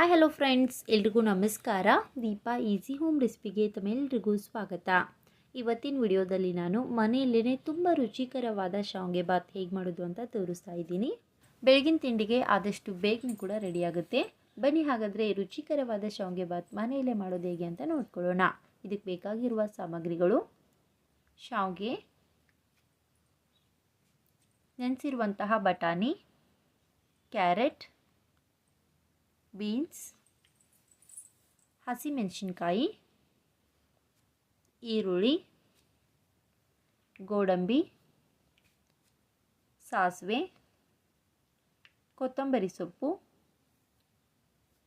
Hi hello friends ಎಲ್ರಿಗೂ ನಮಸ್ಕಾರ. Deepa easy home ರೆಸಿಪಿಗೆ ತಮ್ಮೆಲ್ರಿಗೂ ಸ್ವಾಗತ. ಇವತ್ತಿನ ವಿಡಿಯೋದಲ್ಲಿ ನಾನು ಮನೆಯಲ್ಲೇ ತುಂಬ ರುಚಿಕರವಾದ ಶಾವ್ಗೆ ಬಾತ್ ಹೇಗೆ ಮಾಡೋದು ಅಂತ ತೋರಿಸ್ತಾ ಇದ್ದೀನಿ. ಬೆಳಗಿನ ತಿಂಡಿಗೆ ಆದಷ್ಟು ಬೇಗನೆ ಕೂಡ ರೆಡಿಯಾಗುತ್ತೆ ಬನ್ನಿ ಹಾಗಾದರೆ ರುಚಿಕರವಾದ ಶಾವಿಗೆ ಬಾತ್ ಮನೆಯಲ್ಲೇ ಮಾಡೋದು ಹೇಗೆ ಅಂತ ನೋಡ್ಕೊಳ್ಳೋಣ. ಇದಕ್ಕೆ ಬೇಕಾಗಿರುವ ಸಾಮಗ್ರಿಗಳು. ಶಾವಿಗೆ. ನೆನೆಸಿರುವಂತಹ ಬಟಾಣಿ. ಕ್ಯಾರೆಟ್. ಬೀನ್ಸ್, ಹಸಿಮೆಣಸಿನ್ಕಾಯಿ, ಈರುಳ್ಳಿ, ಗೋಡಂಬಿ, ಸಾಸಿವೆ, ಕೊತ್ತಂಬರಿ ಸೊಪ್ಪು,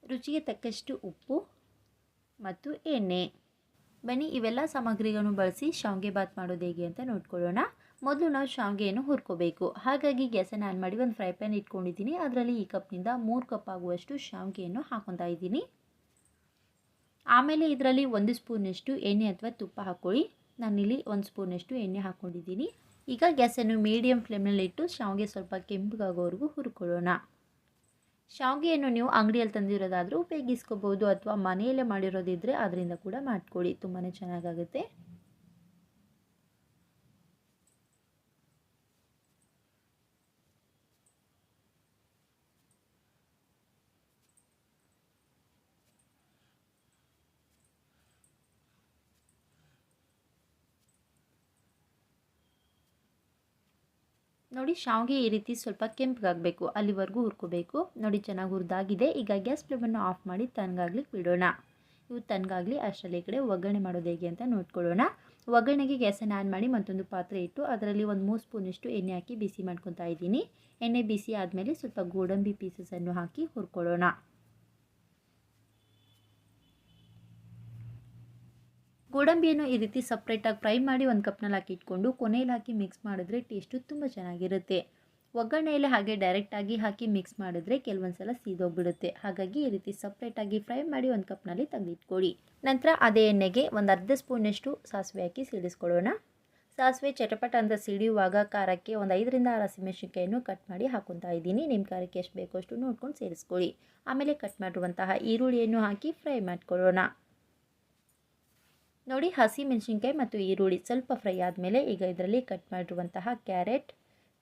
ರುಚಿಗೆ ತಕ್ಕಷ್ಟು ಉಪ್ಪು ಮತ್ತು ಎಣ್ಣೆ. ಬನ್ನಿ, ಇವೆಲ್ಲ ಸಾಮಗ್ರಿಗಳನ್ನು ಬಳಸಿ ಶಾವಿಗೆ ಬಾತ್ ಮಾಡೋದು ಹೇಗೆ ಅಂತ ನೋಡ್ಕೊಳ್ಳೋಣ. ಮೊದಲು ನಾವು ಶಾವಿಗೆಯನ್ನು ಹುರ್ಕೋಬೇಕು. ಹಾಗಾಗಿ ಗ್ಯಾಸನ್ನು ಆನ್ ಮಾಡಿ ಒಂದು ಫ್ರೈ ಪ್ಯಾನ್ ಇಟ್ಕೊಂಡಿದ್ದೀನಿ. ಅದರಲ್ಲಿ ಈ ಕಪ್ನಿಂದ ಮೂರು ಕಪ್ ಆಗುವಷ್ಟು ಶಾವಿಗೆಯನ್ನು ಹಾಕೊತಾ ಇದ್ದೀನಿ. ಆಮೇಲೆ ಇದರಲ್ಲಿ ಒಂದು ಸ್ಪೂನಷ್ಟು ಎಣ್ಣೆ ಅಥವಾ ತುಪ್ಪ ಹಾಕ್ಕೊಳ್ಳಿ. ನಾನಿಲ್ಲಿ ಒಂದು ಸ್ಪೂನಷ್ಟು ಎಣ್ಣೆ ಹಾಕ್ಕೊಂಡಿದ್ದೀನಿ. ಈಗ ಗ್ಯಾಸನ್ನು ಮೀಡಿಯಮ್ ಫ್ಲೇಮ್ನಲ್ಲಿ ಇಟ್ಟು ಶಾವಿಗೆ ಸ್ವಲ್ಪ ಕೆಂಪಗಾಗೋವರೆಗೂ ಹುರ್ಕೊಳ್ಳೋಣ. ಶಾವಿಗೆಯನ್ನು ನೀವು ಅಂಗಡಿಯಲ್ಲಿ ತಂದಿರೋದಾದರೂ ಉಪಯೋಗಿಸ್ಕೋಬೋದು ಅಥವಾ ಮನೆಯಲ್ಲೇ ಮಾಡಿರೋದಿದ್ದರೆ ಅದರಿಂದ ಕೂಡ ಮಾಡ್ಕೊಳ್ಳಿ. ತುಂಬಾ ಚೆನ್ನಾಗಾಗುತ್ತೆ. ನೋಡಿ, ಶಾವಿಗೆ ಈ ರೀತಿ ಸ್ವಲ್ಪ ಕೆಂಪಗಾಗಬೇಕು. ಅಲ್ಲಿವರೆಗೂ ಹುರ್ಕೋಬೇಕು. ನೋಡಿ, ಚೆನ್ನಾಗಿ ಹುರಿದಾಗಿದೆ. ಈಗ ಗ್ಯಾಸ್ ಫ್ಲೇಮನ್ನು ಆಫ್ ಮಾಡಿ ತಣ್ಣಗಾಗ್ಲಿಕ್ಕೆ ಬಿಡೋಣ. ಇವು ತಣ್ಣಗಾಗಲಿ ಅಷ್ಟರಲ್ಲಿ ಈ ಕಡೆ ಒಗ್ಗರಣೆ ಮಾಡೋದು ಹೇಗೆ ಅಂತ ನೋಡ್ಕೊಳ್ಳೋಣ. ಒಗ್ಗರಣೆಗೆ ಗ್ಯಾಸನ್ನು ಆನ್ ಮಾಡಿ ಮತ್ತೊಂದು ಪಾತ್ರೆ ಇಟ್ಟು ಅದರಲ್ಲಿ ಒಂದು ಮೂರು ಸ್ಪೂನಷ್ಟು ಎಣ್ಣೆ ಹಾಕಿ ಬಿಸಿ ಮಾಡ್ಕೊತಾ ಇದ್ದೀನಿ. ಎಣ್ಣೆ ಬಿಸಿ ಆದಮೇಲೆ ಸ್ವಲ್ಪ ಗೋಡಂಬಿ ಪೀಸಸನ್ನು ಹಾಕಿ ಹುರ್ಕೊಳ್ಳೋಣ. ಗೋಡಂಬಿಯನ್ನು ಈ ರೀತಿ ಸಪ್ರೇಟಾಗಿ ಫ್ರೈ ಮಾಡಿ ಒಂದು ಕಪ್ನಲ್ಲಿ ಹಾಕಿ ಇಟ್ಕೊಂಡು ಕೊನೆಯಲ್ಲಿ ಹಾಕಿ ಮಿಕ್ಸ್ ಮಾಡಿದ್ರೆ ಟೇಸ್ಟು ತುಂಬ ಚೆನ್ನಾಗಿರುತ್ತೆ. ಒಗ್ಗರಣೆಯಲ್ಲಿ ಹಾಗೆ ಡೈರೆಕ್ಟಾಗಿ ಹಾಕಿ ಮಿಕ್ಸ್ ಮಾಡಿದ್ರೆ ಕೆಲವೊಂದು ಸಲ ಸೀದೋಗ್ಬಿಡುತ್ತೆ. ಹಾಗಾಗಿ ಈ ರೀತಿ ಸಪ್ರೇಟಾಗಿ ಫ್ರೈ ಮಾಡಿ ಒಂದು ಕಪ್ನಲ್ಲಿ ತೆಗೆದಿಟ್ಕೊಳ್ಳಿ. ನಂತರ ಅದೇ ಎಣ್ಣೆಗೆ ಒಂದು ಅರ್ಧ ಸ್ಪೂನಷ್ಟು ಸಾಸಿವೆ ಹಾಕಿ ಸಿಡಿಸ್ಕೊಳ್ಳೋಣ. ಸಾಸಿವೆ ಚಟಪಟ ಅಂತ ಸಿಡಿಯುವಾಗ ಖಾರಕ್ಕೆ ಒಂದು ಐದರಿಂದ ಆರು ಹಸಿಮೆಣಸಿನ್ಕಾಯನ್ನು ಕಟ್ ಮಾಡಿ ಹಾಕೊತಾ ಇದ್ದೀನಿ. ನಿಮ್ಮ ಖಾರಕ್ಕೆ ಎಷ್ಟು ಬೇಕೋ ಅಷ್ಟು ನೋಡ್ಕೊಂಡು ಸೇರಿಸ್ಕೊಳ್ಳಿ. ಆಮೇಲೆ ಕಟ್ ಮಾಡಿರುವಂತಹ ಈರುಳ್ಳಿಯನ್ನು ಹಾಕಿ ಫ್ರೈ ಮಾಡ್ಕೊಳ್ಳೋಣ. ನೋಡಿ ಹಸಿ ಮೆಣಸಿನ್ಕಾಯಿ ಮತ್ತು ಈರುಳ್ಳಿ ಸ್ವಲ್ಪ ಫ್ರೈ ಆದಮೇಲೆ ಈಗ ಇದರಲ್ಲಿ ಕಟ್ ಮಾಡಿರುವಂತಹ ಕ್ಯಾರೆಟ್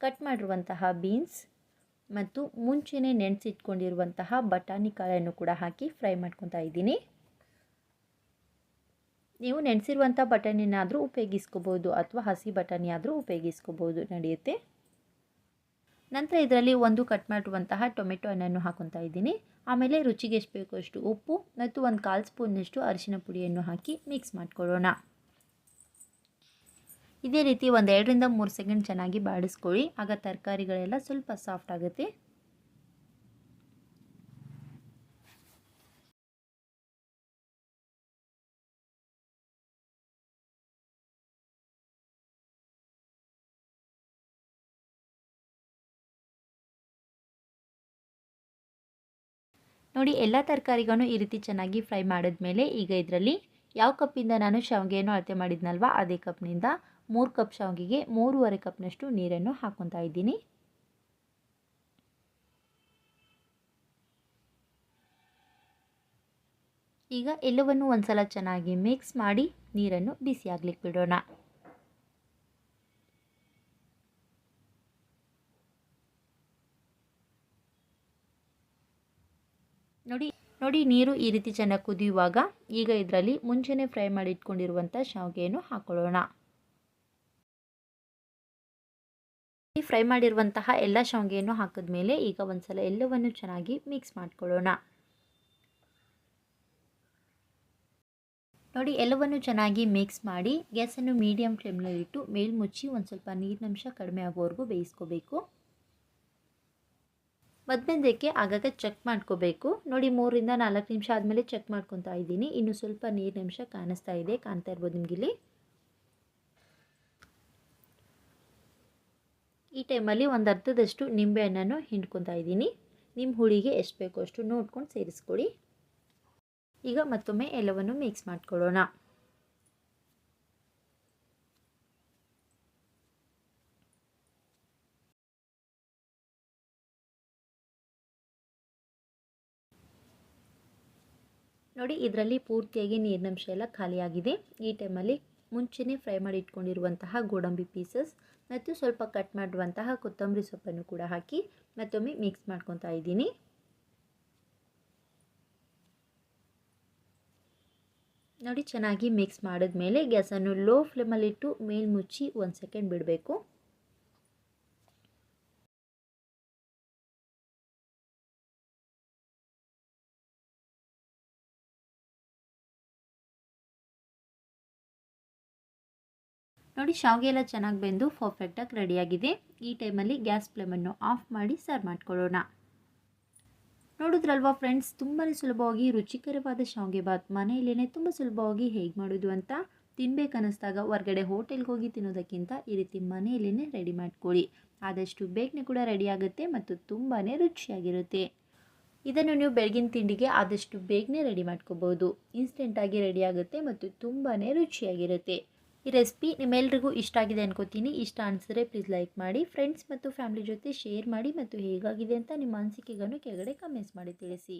ಕಟ್ ಮಾಡಿರುವಂತಹ ಬೀನ್ಸ್ ಮತ್ತು ಮುಂಚೆನೇ ನೆನೆಸಿಟ್ಕೊಂಡಿರುವಂತಹ ಬಟಾಣಿ ಕಾಳನ್ನು ಕೂಡ ಹಾಕಿ ಫ್ರೈ ಮಾಡ್ಕೊತಾ ಇದ್ದೀನಿ. ನೀವು ನೆನೆಸಿರುವಂಥ ಬಟಾಣಿನಾದರೂ ಉಪಯೋಗಿಸ್ಕೋಬೋದು ಅಥವಾ ಹಸಿ ಬಟಾಣಿ ಆದರೂ ಉಪಯೋಗಿಸ್ಕೋಬೋದು, ನಡೆಯುತ್ತೆ. ನಂತರ ಇದರಲ್ಲಿ ಒಂದು ಕಟ್ ಮಾಡಿರುವಂತಹ ಟೊಮೆಟೊ ಹಣ್ಣನ್ನು ಹಾಕೊತಾ ಇದ್ದೀನಿ. ಆಮೇಲೆ ರುಚಿಗೆ ಎಷ್ಟು ಬೇಕೋ ಅಷ್ಟು ಉಪ್ಪು ಮತ್ತು ಒಂದು ಕಾಲು ಸ್ಪೂನ್ನಷ್ಟು ಅರಿಶಿನ ಪುಡಿಯನ್ನು ಹಾಕಿ ಮಿಕ್ಸ್ ಮಾಡಿಕೊಳ್ಳೋಣ. ಇದೇ ರೀತಿ ಒಂದು ಎರಡರಿಂದ ಮೂರು ಸೆಕೆಂಡ್ ಚೆನ್ನಾಗಿ ಬಾಡಿಸ್ಕೊಳ್ಳಿ. ಆಗ ತರಕಾರಿಗಳೆಲ್ಲ ಸ್ವಲ್ಪ ಸಾಫ್ಟ್ ಆಗುತ್ತೆ. ನೋಡಿ, ಎಲ್ಲ ತರಕಾರಿಗಳನ್ನು ಈ ರೀತಿ ಚೆನ್ನಾಗಿ ಫ್ರೈ ಮಾಡಿದ್ಮೇಲೆ ಈಗ ಇದರಲ್ಲಿ ಯಾವ ಕಪ್ಪಿಂದ ನಾನು ಶಾವಿಗೆಯನ್ನು ಅಳತೆ ಮಾಡಿದ್ನಲ್ವ, ಅದೇ ಕಪ್ನಿಂದ ಮೂರು ಕಪ್ ಶಾವಿಗೆಗೆ ಮೂರುವರೆ ಕಪ್ನಷ್ಟು ನೀರನ್ನು ಹಾಕ್ಕೊತಾ ಇದ್ದೀನಿ. ಈಗ ಎಲ್ಲವನ್ನು ಒಂದ್ಸಲ ಚೆನ್ನಾಗಿ ಮಿಕ್ಸ್ ಮಾಡಿ ನೀರನ್ನು ಬಿಸಿ ಆಗ್ಲಿಕ್ಕೆ ಬಿಡೋಣ. ನೋಡಿ ನೋಡಿ ನೀರು ಈ ರೀತಿ ಚೆನ್ನಾಗಿ ಕುದಿಯುವಾಗ ಈಗ ಇದರಲ್ಲಿ ಮುಂಚೆನೇ ಫ್ರೈ ಮಾಡಿ ಇಟ್ಕೊಂಡಿರುವಂಥ ಶಾವಿಗೆಯನ್ನು ಹಾಕೊಳ್ಳೋಣ. ಈ ಫ್ರೈ ಮಾಡಿರುವಂತಹ ಎಲ್ಲ ಶಾವಿಗೆಯನ್ನು ಹಾಕಿದ್ಮೇಲೆ ಈಗ ಒಂದ್ಸಲ ಎಲ್ಲವನ್ನು ಚೆನ್ನಾಗಿ ಮಿಕ್ಸ್ ಮಾಡ್ಕೊಳ್ಳೋಣ. ನೋಡಿ, ಎಲ್ಲವನ್ನು ಚೆನ್ನಾಗಿ ಮಿಕ್ಸ್ ಮಾಡಿ ಗ್ಯಾಸನ್ನು ಮೀಡಿಯಮ್ ಫ್ಲೇಮ್ನಲ್ಲಿಟ್ಟು ಮೇಲ್ಮುಚ್ಚಿ ಒಂದು ಸ್ವಲ್ಪ ನೀರಿನಂಶ ಕಡಿಮೆ ಆಗೋವರೆಗೂ ಬೇಯಿಸ್ಕೋಬೇಕು. ಮಧ್ಮೆಂದಕ್ಕೆ ಆಗಾಗ ಚೆಕ್ ಮಾಡ್ಕೋಬೇಕು. ನೋಡಿ ಮೂರಿಂದ ನಾಲ್ಕು ನಿಮಿಷ ಆದಮೇಲೆ ಚೆಕ್ ಮಾಡ್ಕೊತಾ ಇದ್ದೀನಿ. ಇನ್ನು ಸ್ವಲ್ಪ ನೀರಿನಂಶ ಕಾಣಿಸ್ತಾ ಇದೆ, ಕಾಣ್ತಾ ಇರ್ಬೋದು ನಿಮಗಿಲ್ಲಿ. ಈ ಟೈಮಲ್ಲಿ ಒಂದು ಅರ್ಧದಷ್ಟು ನಿಂಬೆಹಣ್ಣನ್ನು ಹಿಂಡ್ಕೊತಾ ಇದ್ದೀನಿ. ನಿಮ್ಮ ಹುಳಿಗೆ ಎಷ್ಟು ಬೇಕೋ ಅಷ್ಟು ನೋಡ್ಕೊಂಡು ಸೇರಿಸ್ಕೊಡಿ. ಈಗ ಮತ್ತೊಮ್ಮೆ ಎಲ್ಲವನ್ನು ಮಿಕ್ಸ್ ಮಾಡ್ಕೊಳ್ಳೋಣ. ನೋಡಿ, ಇದರಲ್ಲಿ ಪೂರ್ತಿಯಾಗಿ ನೀರಿನಂಶ ಎಲ್ಲ ಖಾಲಿಯಾಗಿದೆ. ಈ ಟೈಮಲ್ಲಿ ಮುಂಚೆನೇ ಫ್ರೈ ಮಾಡಿ ಇಟ್ಕೊಂಡಿರುವಂತಹ ಗೋಡಂಬಿ ಪೀಸಸ್ ಮತ್ತು ಸ್ವಲ್ಪ ಕಟ್ ಮಾಡಿರುವಂತಹ ಕೊತ್ತಂಬರಿ ಸೊಪ್ಪನ್ನು ಕೂಡ ಹಾಕಿ ಮತ್ತೊಮ್ಮೆ ಮಿಕ್ಸ್ ಮಾಡ್ಕೊತಾ ಇದ್ದೀನಿ. ನೋಡಿ, ಚೆನ್ನಾಗಿ ಮಿಕ್ಸ್ ಮಾಡಿದ್ಮೇಲೆ ಗ್ಯಾಸನ್ನು ಲೋ ಫ್ಲೇಮಲ್ಲಿಟ್ಟು ಮೇಲ್ ಮುಚ್ಚಿ ಒಂದು ಸೆಕೆಂಡ್ ಬಿಡಬೇಕು. ನೋಡಿ, ಶಾವಿಗೆ ಎಲ್ಲ ಚೆನ್ನಾಗಿ ಬೆಂದು ಪರ್ಫೆಕ್ಟಾಗಿ ರೆಡಿಯಾಗಿದೆ ಈ ಟೈಮಲ್ಲಿ ಗ್ಯಾಸ್ ಫ್ಲೇಮನ್ನು ಆಫ್ ಮಾಡಿ ಸರ್ವ್ ಮಾಡ್ಕೊಳ್ಳೋಣ. ನೋಡಿದ್ರಲ್ವಾ ಫ್ರೆಂಡ್ಸ್ ತುಂಬಾ ಸುಲಭವಾಗಿ ರುಚಿಕರವಾದ ಶಾವಿಗೆ ಬಾತ್ ಮನೆಯಲ್ಲೇ ತುಂಬ ಸುಲಭವಾಗಿ ಹೇಗೆ ಮಾಡೋದು ಅಂತ? ತಿನ್ಬೇಕನ್ನಿಸ್ದಾಗ ಹೊರಗಡೆ ಹೋಟೆಲ್ಗೆ ಹೋಗಿ ತಿನ್ನೋದಕ್ಕಿಂತ ಈ ರೀತಿ ಮನೆಯಲ್ಲೇ ರೆಡಿ ಮಾಡ್ಕೊಳ್ಳಿ. ಆದಷ್ಟು ಬೇಗನೆ ಕೂಡ ರೆಡಿ ಆಗುತ್ತೆ ಮತ್ತು ತುಂಬಾ ರುಚಿಯಾಗಿರುತ್ತೆ. ಇದನ್ನು ನೀವು ಬೆಳಗಿನ ತಿಂಡಿಗೆ ಆದಷ್ಟು ಬೇಗನೆ ರೆಡಿ ಮಾಡ್ಕೋಬೋದು. ಇನ್ಸ್ಟೆಂಟಾಗಿ ರೆಡಿ ಆಗುತ್ತೆ ಮತ್ತು ತುಂಬಾ ರುಚಿಯಾಗಿರುತ್ತೆ. ಈ ರೆಸಿಪಿ ನಿಮ್ಮೆಲ್ರಿಗೂ ಇಷ್ಟ ಆಗಿದೆ ಅನ್ಕೋತೀನಿ. ಇಷ್ಟ ಅನಿಸಿದ್ರೆ ಪ್ಲೀಸ್ ಲೈಕ್ ಮಾಡಿ ಫ್ರೆಂಡ್ಸ್ ಮತ್ತು ಫ್ಯಾಮಿಲಿ ಜೊತೆ ಶೇರ್ ಮಾಡಿ ಮತ್ತು ಹೇಗಾಗಿದೆ ಅಂತ ನಿಮ್ಮ ಅನಿಸಿಕೆಗಳನ್ನು ಕೆಳಗಡೆ ಕಮೆಂಟ್ಸ್ ಮಾಡಿ ತಿಳಿಸಿ.